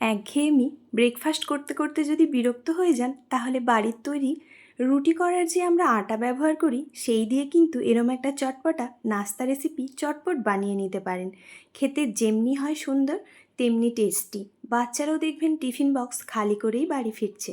একঘেয়েমি ব্রেকফাস্ট করতে করতে যদি বিরক্ত হয়ে যান, তাহলে বাড়ির তৈরি রুটি করার যে আমরা আটা ব্যবহার করি, সেই দিয়ে কিন্তু এরম একটা চটপটা নাস্তা রেসিপি চটপট বানিয়ে নিতে পারেন। খেতে যেমনি হয় সুন্দর, তেমনি টেস্টি বাচ্চারাও দেখবেন টিফিন বক্স খালি করেই বাড়ি ফিরছে।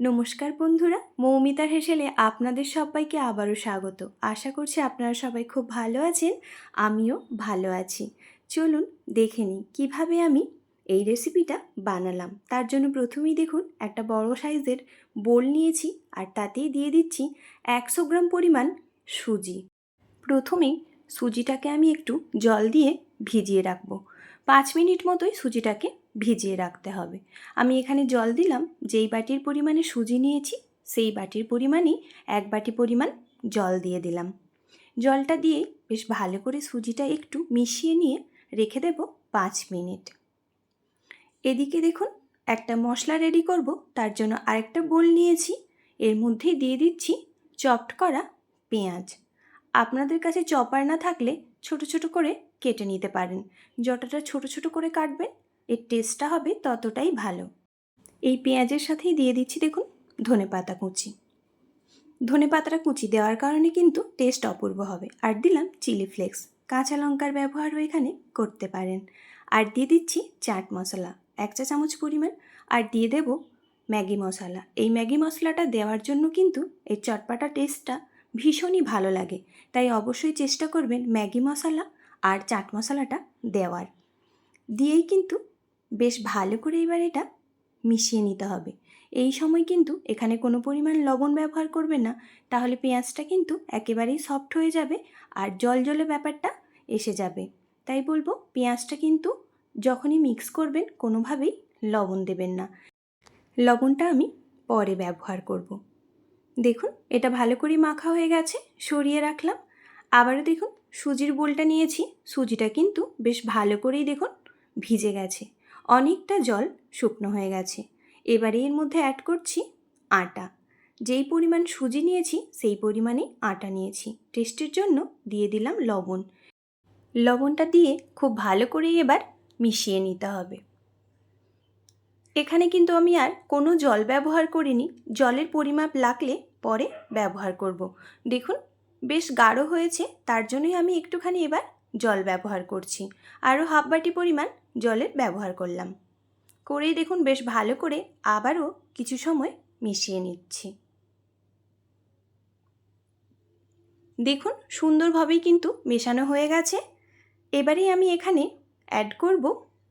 নমস্কার বন্ধুরা, মৌমিতার হেসেলে আপনাদের সবাইকে আবারও স্বাগত। আশা করছি আপনারা সবাই খুব ভালো আছেন, আমিও ভালো আছি। চলুন দেখে নিই, কীভাবে আমি এই রেসিপিটা বানালাম। তার জন্য প্রথমেই দেখুন, একটা বড় সাইজের বোল নিয়েছি আর তাতেই দিয়ে দিচ্ছি একশো গ্রাম পরিমাণ সুজি। প্রথমেই সুজিটাকে আমি একটু জল দিয়ে ভিজিয়ে রাখব। পাঁচ মিনিট মতোই সুজিটাকে ভিজিয়ে রাখতে হবে। আমি এখানে জল দিলাম, যেই বাটির পরিমাণে সুজি নিয়েছি, সেই বাটির পরিমাণেই এক বাটি পরিমাণ জল দিয়ে দিলাম। জলটা দিয়ে বেশ ভালো করে সুজিটা একটু মিশিয়ে নিয়ে রেখে দেব পাঁচ মিনিট। এদিকে দেখুন, একটা মশলা রেডি করব, তার জন্য আরেকটা বোল নিয়েছি। এর মধ্যেই দিয়ে দিচ্ছি চপড করা পেঁয়াজ। আপনাদের কাছে চপার না থাকলে ছোট ছোট করে কেটে নিতে পারেন। যতটা ছোট ছোট করে কাটবেন, এর টেস্টটা হবে ততটাই ভালো। এই পেঁয়াজের সাথেই দিয়ে দিচ্ছি দেখুন, ধনে পাতা কুচি। ধনে পাতাটা কুচি দেওয়ার কারণে কিন্তু টেস্ট অপূর্ব হবে। আর দিলাম চিলি ফ্লেক্স কাঁচা লঙ্কার ব্যবহারও এখানে করতে পারেন। আর দিয়ে দিচ্ছি চাট মশলা এক চা চামচ পরিমাণ আর দিয়ে দেব ম্যাগি মশলা। এই ম্যাগি মশলাটা দেওয়ার জন্য কিন্তু এই চটপাটা টেস্টটা ভীষণই ভালো লাগে। তাই অবশ্যই চেষ্টা করবেন ম্যাগি মশলা আর চাট মশলাটা দেওয়ার। দিয়েই কিন্তু বেশ ভালো করে এবার এটা মিশিয়ে নিতে হবে। এই সময় কিন্তু এখানে কোনো পরিমাণ লবণ ব্যবহার করবেন না, তাহলে পেঁয়াজটা কিন্তু একেবারেই সফট হয়ে যাবে আর জল জলে ব্যাপারটা এসে যাবে। তাই বলব পেঁয়াজটা কিন্তু যখনই মিক্স করবেন, কোনোভাবেই লবণ দেবেন না। লবণটা আমি পরে ব্যবহার করব। দেখুন, এটা ভালো করে মাখা হয়ে গেছে, সরিয়ে রাখলাম। আবারও দেখুন, সুজির বোলটা নিয়েছি, সুজিটা কিন্তু বেশ ভালো করেই দেখুন ভিজে গেছে। অনেকটা জল শুকনো হয়ে গেছে। এবারে এর মধ্যে অ্যাড করছি আটা। যেই পরিমাণ সুজি নিয়েছি, সেই পরিমাণে আটা নিয়েছি। টেস্টের জন্য দিয়ে দিলাম লবণ। লবণটা দিয়ে খুব ভালো করে এবার মিশিয়ে নিতে হবে। এখানে কিন্তু আমি আর কোনো জল ব্যবহার করিনি। জলের পরিমাপ লাগলে পরে ব্যবহার করব। দেখুন, বেশ গাঢ় হয়েছে, তার জন্যই আমি একটুখানি এবার জল ব্যবহার করছি। আরও হাফ বাটি পরিমাণ জলের ব্যবহার করলাম। করেই দেখুন, বেশ ভালো করে আবারও কিছু সময় মিশিয়ে নিচ্ছি। দেখুন, সুন্দরভাবেই কিন্তু মেশানো হয়ে গেছে। এবারেই আমি এখানে অ্যাড করব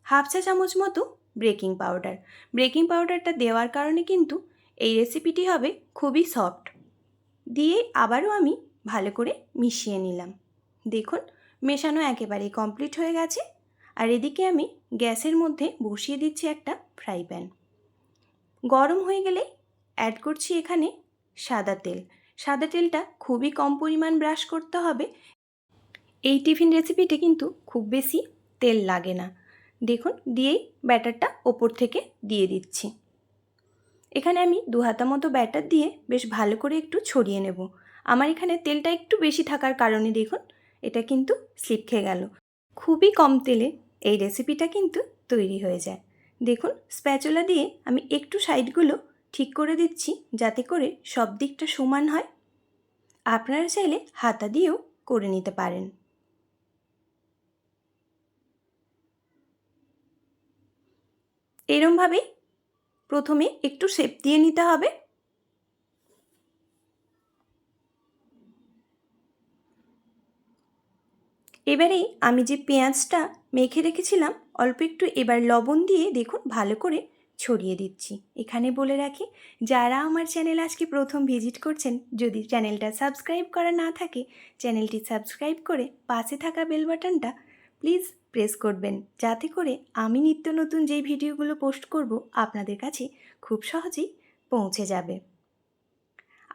হাফ চা চামচ মতো ব্রেকিং পাউডার ব্রেকিং পাউডারটা দেওয়ার কারণে কিন্তু এই রেসিপিটি হবে খুবই সফট দিয়ে আবারও আমি ভালো করে মিশিয়ে নিলাম। দেখুন, মেশানো একেবারেই কমপ্লিট হয়ে গেছে। আর এদিকে আমি গ্যাসের মধ্যে বসিয়ে দিচ্ছি একটা ফ্রাই প্যান গরম হয়ে গেলে অ্যাড করছি এখানে সাদা তেল। সাদা তেলটা খুবই কম পরিমাণ ব্রাশ করতে হবে। এই টিফিন রেসিপিটি কিন্তু খুব বেশি তেল লাগে না। দেখুন, দিয়েই ব্যাটারটা ওপর থেকে দিয়ে দিচ্ছি। এখানে আমি দু হাতা মতো ব্যাটার দিয়ে বেশ ভালো করে একটু ছড়িয়ে নেব। আমার এখানে তেলটা একটু বেশি থাকার কারণে দেখুন, এটা কিন্তু স্লিপ খেয়ে গেল। খুবই কম তেলে এই রেসিপিটা কিন্তু তৈরি হয়ে যায়। দেখুন, স্প্যাচুলা দিয়ে আমি একটু সাইডগুলো ঠিক করে দিচ্ছি যাতে করে সব দিকটা সমান হয়। আপনারা চাইলে হাতা দিয়েও করে নিতে পারেন। এরমভাবেই প্রথমে একটু শেপ দিয়ে নিতে হবে। এবারেই আমি যে পেঁয়াজটা মেখে রেখেছিলাম, অল্প একটু এবার লবণ দিয়ে দেখুন ভালো করে ছড়িয়ে দিচ্ছি। এখানে বলে রাখি, যারা আমার চ্যানেল আজকে প্রথম ভিজিট করছেন, যদি চ্যানেলটা সাবস্ক্রাইব করা না থাকে, চ্যানেলটি সাবস্ক্রাইব করে পাশে থাকা বেল বাটনটা প্লিজ প্রেস করবেন। যাতে করে আমি নিত্য নতুন যেই ভিডিওগুলো পোস্ট করব, আপনাদের কাছে খুব সহজেই পৌঁছে যাবে।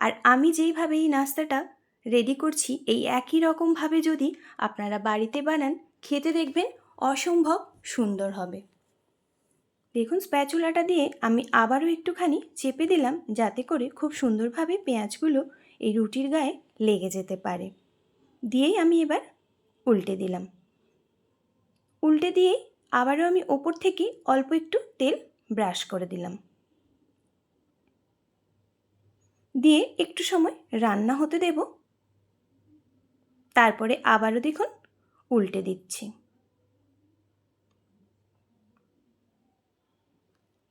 আর আমি যেইভাবে এই নাস্তাটা রেডি করছি, এই একই রকমভাবে যদি আপনারা বাড়িতে বানান, খেতে দেখবেন অসম্ভব সুন্দর হবে। দেখুন, স্প্যাচুলাটা দিয়ে আমি আবারও একটুখানি চেপে দিলাম, যাতে করে খুব সুন্দরভাবে পেঁয়াজগুলো এই রুটির গায়ে লেগে যেতে পারে। দিয়েই আমি এবার উল্টে দিলাম। উল্টে দিয়েই আবারও আমি ওপর থেকে অল্প একটু তেল ব্রাশ করে দিলাম। দিয়ে একটু সময় রান্না হতে দেব। তারপরে আবারও দেখুন উল্টে দিচ্ছি।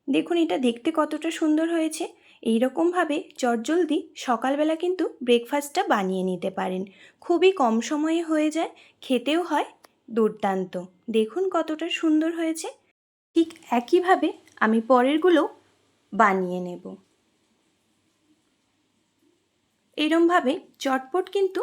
দেখুন, এটা দেখতে কতটা সুন্দর হয়েছে। এই রকমভাবে চটজলদি সকালবেলা কিন্তু ব্রেকফাস্টটা বানিয়ে নিতে পারেন। খুবই কম সময়ে হয়ে যায়, খেতেও হয় দুর্দান্ত। দেখুন কতটা সুন্দর হয়েছে। ঠিক একইভাবে আমি পরেরগুলো বানিয়ে নেব। এরমভাবে চটপট কিন্তু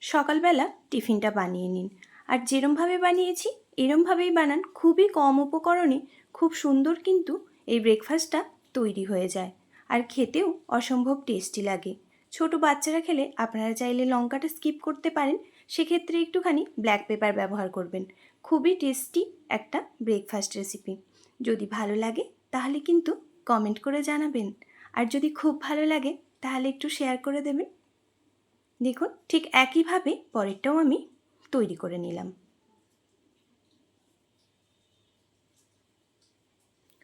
সকালবেলা টিফিনটা বানিয়ে নিন। আর যেরমভাবে বানিয়েছি, এরমভাবেই বানান। খুবই কম উপকরণে খুব সুন্দর কিন্তু এই ব্রেকফাস্টটা তৈরি হয়ে যায়। আর খেতেও অসম্ভব টেস্টি লাগে। ছোট বাচ্চারা খেলে আপনারা চাইলে লঙ্কাটা স্কিপ করতে পারেন। সেক্ষেত্রে একটুখানি ব্ল্যাক পেপার ব্যবহার করবেন। খুবই টেস্টি একটা ব্রেকফাস্ট রেসিপি যদি ভালো লাগে, তাহলে কিন্তু কমেন্ট করে জানাবেন। আর যদি খুব ভালো লাগে, তাহলে একটু শেয়ার করে দেবেন। দেখুন, ঠিক একইভাবে পরেরটাও আমি তৈরি করে নিলাম।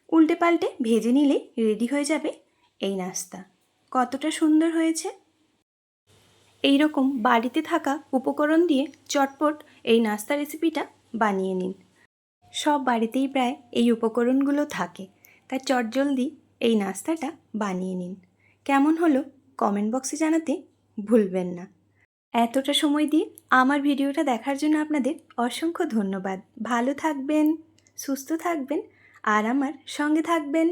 উল্টে পাল্টে ভেজে নিলে রেডি হয়ে যাবে এই নাস্তা। কতটা সুন্দর হয়েছে! এই রকম বাড়িতে থাকা উপকরণ দিয়ে চটপট এই নাস্তা রেসিপিটা বানিয়ে নিন। সব বাড়িতেই প্রায় এই উপকরণগুলো থাকে। তাই চটজলদি এই নাস্তাটা বানিয়ে নিন। কেমন হলো কমেন্ট বক্সে জানাতে ভুলবেন না। এতটা সময় দিয়ে আমার ভিডিওটা দেখার জন্য আপনাদের অসংখ্য ধন্যবাদ। ভালো থাকবেন, সুস্থ থাকবেন আর আমার সঙ্গে থাকবেন।